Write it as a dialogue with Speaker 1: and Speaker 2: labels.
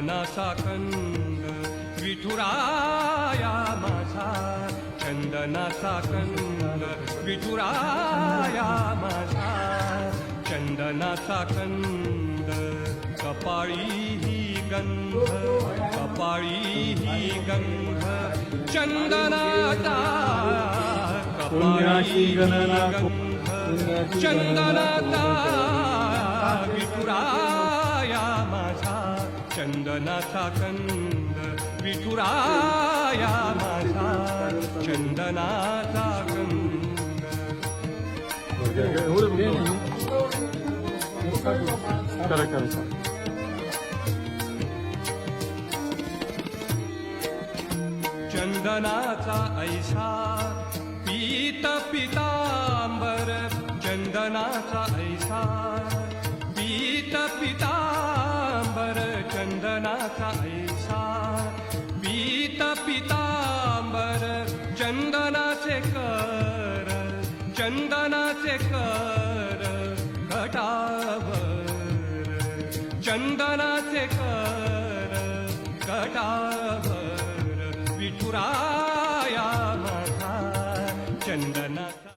Speaker 1: चंदनाचा कंद विठुराया माझा चंदनाचा कंद विठुराया माझा चंदनाचा कंद कपाळी ही गंध कपाळी ही गंध चंदनाचा कपाळी गंध चंदनाचा विठुराया माझा चंदनाचा कंद विठुराया माझा चंदनाचा कंद. चंदनाचा ऐसा पीत पिता पीत पितांबर चंदनाचे कर चंदनाचे कर घटावर. चंदनाचे कर घटावर. विठुराया माझा चंदनाचा